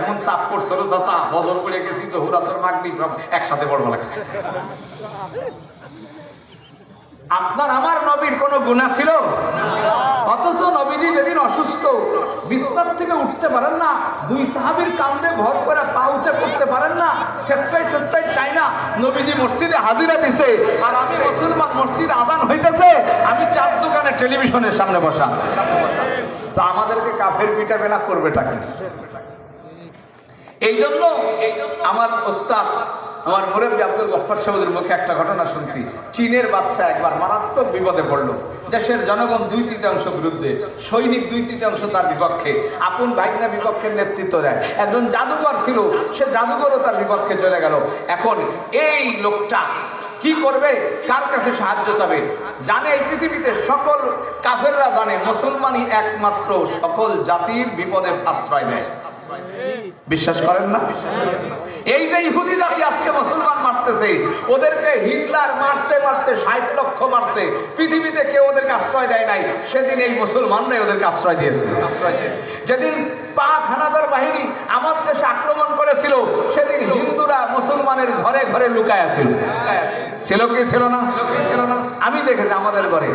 এমন চাপ করছিল চাচা লাগছে। আপনার আমার নবীর কোনো গুণা ছিল? অথচ নবীজি যেদিন অসুস্থ বিস্তার থেকে উঠতে পারেন না, দুই সাহাবির কান্দে ভর করে পা উঁচে করতে পারেন না শেষরাই শেষরাই চাই না, নবীজি মসজিদে হাজিরা দিছে, আর আমি মুসলমান মসজিদে আদান হইতেছে, আমি চার দোকানে টেলিভিশনের সামনে বসা আছি। তো আমাদেরকে কাফের পিঠা বেলা করবেটা কি এই জন্য আমার ওস্তাদ, আমার মুরব্বী আব্দুল গফর সাহেবের মুখে একটা ঘটনা শুনছি। চীনের বাদশাহ একবার মারাত্মক বিপদে পড়ল। দেশের জনগণ দুই তৃতীয়াংশ বিরুদ্ধে, সৈনিক দুই তৃতীয়াংশ তার বিপক্ষে, আপন ভাইকনা বিপক্ষের নেতৃত্ব দেয়। একজন জাদুঘর ছিল, সে জাদুঘরও তার বিপক্ষে চলে গেল। এখন এই লোকটা কি করবে? কার কাছে সাহায্য চাবে? জানে এই পৃথিবীতে সকল কাফেররা জানে, মুসলমানই একমাত্র সকল জাতির বিপদে আশ্রয় দেয় বিশ্বাস করেন না? এই যে ইহুদি জাতি আজকে মুসলমান মারতেছে, ওদেরকে হিটলার মারতে মারতে ষাট লক্ষ মারছে, পৃথিবীতে কেউ ওদেরকে আশ্রয় দেয় নাই। সেদিন এই মুসলমানরাই ওদেরকে আশ্রয় দিয়েছে আশ্রয় দিয়েছে। যেদিন পাক হানাদার বাহিনী আমার দেশে আক্রমণ করেছিল সেদিন হিন্দুরা মুসলমানের ঘরে ঘরে লুকায় ছিল ছিল কি ছিল না? আমি দেখেছি আমাদের ঘরে।